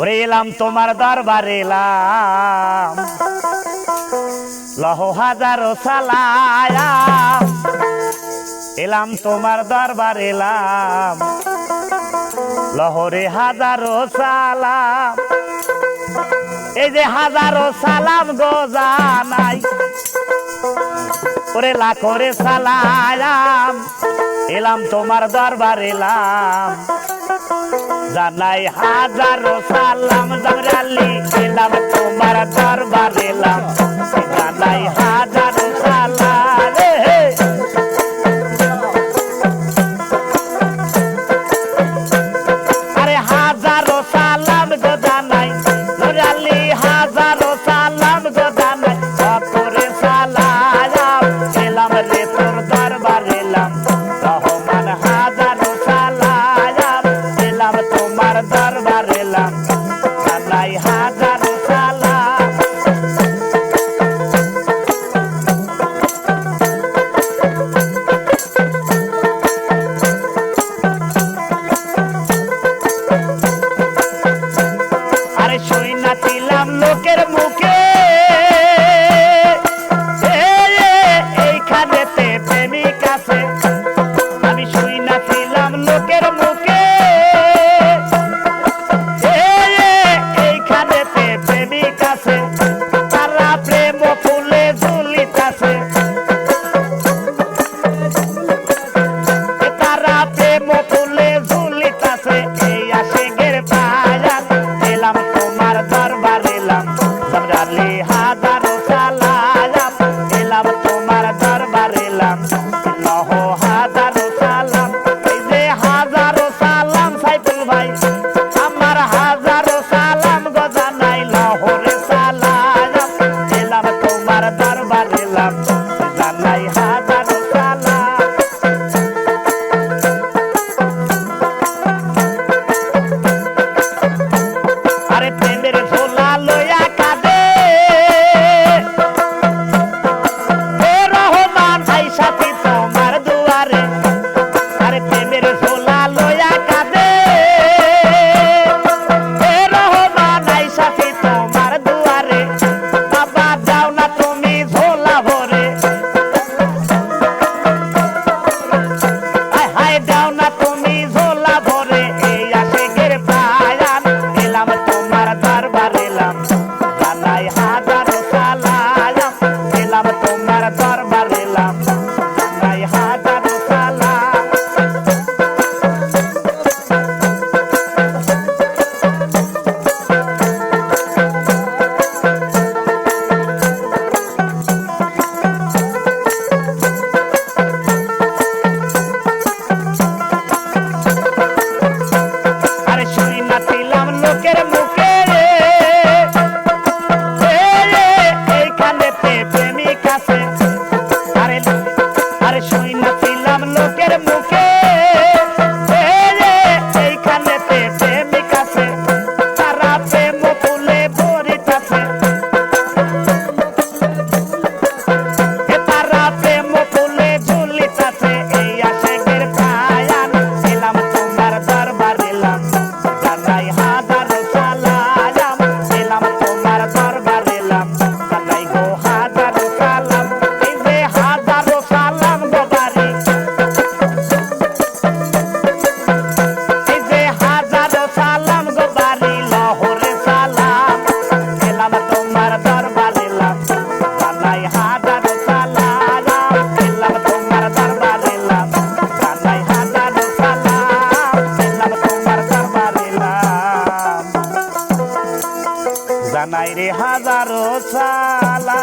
ওরে এলাম, তোমার দরবার এলাম। লহ হাজারো সালায়া এলাম, তোমার দরবার এলাম। লহরে হাজারো সালাম। এই যে হাজারো সালাম গো জানাই। ওরে লাখরে সালাম এলাম, তোমার দরবার এলাম। জানাই হাজার সালাম জামরালি এলাম তোমার দরবার এলাম জানাই হাজার Stop, stop. barbarella. নাই রে হাজারো সালা।